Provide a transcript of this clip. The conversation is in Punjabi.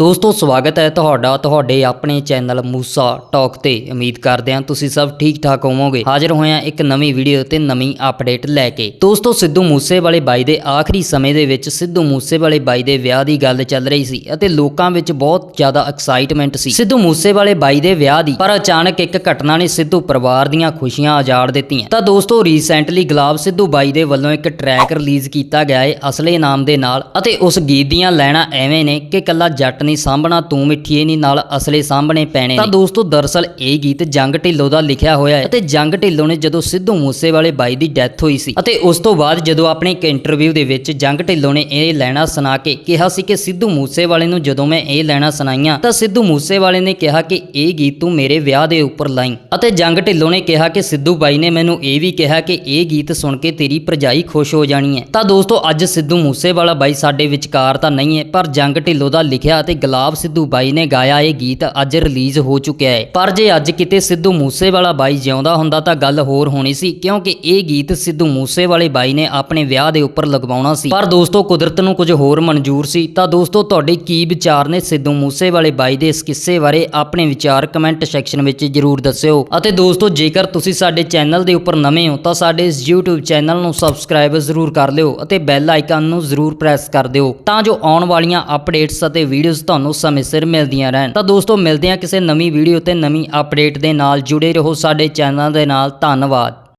ਦੋਸਤੋ, ਸਵਾਗਤ ਹੈ ਤੁਹਾਡਾ, ਤੁਹਾਡੇ ਆਪਣੇ ਚੈਨਲ ਮੂਸਾ ਟਾਕ ਤੇ। ਉਮੀਦ ਕਰਦੇ ਹਾਂ ਤੁਸੀਂ ਸਭ ਠੀਕ ਠਾਕ ਹੋਵੋਗੇ। ਹਾਜ਼ਰ ਹੋਏ ਹਾਂ ਇੱਕ ਨਵੀਂ ਵੀਡੀਓ ਤੇ ਨਵੀਂ ਅਪਡੇਟ ਲੈ ਕੇ। ਦੋਸਤੋ, ਸਿੱਧੂ ਮੂਸੇਵਾਲੇ ਬਾਈ ਦੇ ਆਖਰੀ ਸਮੇਂ ਦੇ ਵਿੱਚ ਸਿੱਧੂ ਮੂਸੇਵਾਲੇ ਬਾਈ ਦੇ ਵਿਆਹ ਦੀ ਗੱਲ ਚੱਲ ਰਹੀ ਸੀ ਅਤੇ ਲੋਕਾਂ ਵਿੱਚ ਬਹੁਤ ਜ਼ਿਆਦਾ ਐਕਸਾਈਟਮੈਂਟ ਸੀ। ਸਿੱਧੂ ਮੂਸੇਵਾਲੇ ਬਾਈ ਦੇ ਵਿਆਹ ਦੀ ਪਰ ਅਚਾਨਕ ਇੱਕ ਘਟਨਾ ਨੇ ਸਿੱਧੂ ਪਰਿਵਾਰ ਦੀਆਂ ਖੁਸ਼ੀਆਂ ਉਜਾੜ ਦਿੱਤੀਆਂ। ਤਾਂ ਦੋਸਤੋ ਰੀਸੈਂਟਲੀ ਗੁਲਾਬ ਸਿੱਧੂ ਬਾਈ ਦੇ ਵੱਲੋਂ ਇੱਕ ਟਰੈਕ ਰਿਲੀਜ਼ ਕੀਤਾ ਗਿਆ ਹੈ ਅਸਲੇ ਨਾਮ ਦੇ ਨਾਲ ਅਤੇ ਉਸ ਗੀਤ ਦੀਆਂ ਲੈਣਾ ਐਵੇਂ ਨੇ ਕਿ ਕੱਲਾ ਜੱਟ ਨਹੀਂ ਸਾਂਭਣਾ ਤੂੰ ਮਿੱਠੀਏ ਨਹੀਂ ਨਾਲ ਅਸਲੇ ਸਾਂਭਣੇ ਪੈਣੇ ਤਾਂ ਦੋਸਤੋ ਦਰਅਸਲ ਇਹ ਗੀਤ ਜੰਗ ਢਿੱਲੋਂ ਦਾ ਲਿਖਿਆ ਹੋਇਆ ਹੈ। ਅਤੇ ਜੰਗ ਢਿੱਲੋਂ ਨੇ ਜਦੋਂ ਸਿੱਧੂ ਮੂਸੇਵਾਲੇ ਬਾਈ ਦੀ ਡੈਥ ਹੋਈ ਸੀ ਅਤੇ ਉਸ ਤੋਂ ਬਾਅਦ ਜਦੋਂ ਆਪਣੇ ਇੱਕ ਇੰਟਰਵਿਊ ਦੇ ਵਿੱਚ ਜੰਗ ਢਿੱਲੋਂ ਨੇ ਇਹ ਲੈਣਾ ਸੁਣਾ ਕੇ ਕਿਹਾ ਸੀ ਕਿ ਸਿੱਧੂ ਮੂਸੇਵਾਲੇ ਨੂੰ ਜਦੋਂ ਮੈਂ ਇਹ ਲੈਣਾ ਸੁਣਾਈਆਂ ਤਾਂ ਸਿੱਧੂ ਮੂਸੇਵਾਲੇ ਨੇ ਕਿਹਾ ਕਿ ਇਹ ਗੀਤ ਤੂੰ ਮੇਰੇ ਵਿਆਹ ਦੇ ਉੱਪਰ ਲਾਈ। ਅਤੇ ਜੰਗ ਢਿੱਲੋਂ ਨੇ ਕਿਹਾ ਕਿ ਸਿੱਧੂ ਬਾਈ ਨੇ ਮੈਨੂੰ ਇਹ ਵੀ ਕਿਹਾ ਕਿ ਇਹ ਗੀਤ ਸੁਣ ਕੇ ਤੇਰੀ ਭਰਜਾਈ ਖੁਸ਼ ਹੋ ਜਾਣੀ ਹੈ। ਤਾਂ ਦੋਸਤੋ ਅੱਜ ਸਿੱਧੂ ਮੂਸੇਵਾਲਾ ਬਾਈ ਸਾਡੇ ਵਿਚਕਾਰ ਤਾਂ ਨਹੀਂ ਹੈ ਪਰ ਜੰਗ ਢਿੱਲੋਂ ਦਾ ਲਿਖਿਆ ਅਤੇ ਗੁਲਾਬ ਸਿੱਧੂ ਬਾਈ ਨੇ ਗਾਇਆ ਇਹ ਗੀਤ ਅੱਜ ਰਿਲੀਜ਼ ਹੋ ਚੁੱਕਿਆ ਹੈ। ਪਰ ਜੇ ਅੱਜ ਕਿਤੇ ਸਿੱਧੂ ਮੂਸੇਵਾਲਾ ਬਾਈ ਜਿਉਂਦਾ ਹੁੰਦਾ ਤਾਂ ਗੱਲ ਹੋਰ ਹੋਣੀ ਸੀ, ਕਿਉਂਕਿ ਇਹ ਗੀਤ ਸਿੱਧੂ ਮੂਸੇਵਾਲੇ ਬਾਈ ਨੇ ਆਪਣੇ ਵਿਆਹ ਦੇ ਉੱਪਰ ਲਗਵਾਉਣਾ ਸੀ। ਪਰ ਦੋਸਤੋ, ਕੁਦਰਤ ਨੂੰ ਕੁਝ ਹੋਰ ਮਨਜ਼ੂਰ ਸੀ। ਤਾਂ ਦੋਸਤੋ, ਤੁਹਾਡੇ ਕੀ ਵਿਚਾਰ ਨੇ ਸਿੱਧੂ ਮੂਸੇਵਾਲੇ ਬਾਈ ਦੇ ਇਸ ਕਿੱਸੇ ਬਾਰੇ? ਆਪਣੇ ਵਿਚਾਰ ਕਮੈਂਟ ਸੈਕਸ਼ਨ ਵਿੱਚ ਜਰੂਰ ਦੱਸਿਓ। ਅਤੇ ਦੋਸਤੋ, ਜੇਕਰ ਤੁਸੀਂ ਸਾਡੇ ਚੈਨਲ ਦੇ ਉੱਪਰ ਨਵੇਂ ਹੋ, ਤਾਂ ਸਾਡੇ ਇਸ YouTube ਚੈਨਲ ਨੂੰ ਸਬਸਕ੍ਰਾਈਬ ਜ਼ਰੂਰ ਕਰ ਲਿਓ ਅਤੇ ਬੈਲ ਆਈਕਨ ਨੂੰ ਜ਼ਰੂਰ ਪ੍ਰੈਸ ਕਰ ਦਿਓ, ਤਾਂ ਜੋ ਆਉਣ ਵਾਲੀਆਂ ਅਪਡੇਟਸ ਅਤੇ ਵੀਡੀਓਜ਼ ਤੁਹਾਨੂੰ ਸਮੇਂ ਸਿਰ ਮਿਲਦੀਆਂ ਰਹਿਣ। ਤਾਂ ਦੋਸਤੋ, ਮਿਲਦੇ ਹਾਂ ਕਿਸੇ ਨਵੀਂ ਵੀਡੀਓ ਤੇ ਨਵੀਂ ਅਪਡੇਟ ਦੇ ਨਾਲ। ਜੁੜੇ ਰਹੋ ਸਾਡੇ ਚੈਨਲ ਦੇ ਨਾਲ। ਧੰਨਵਾਦ।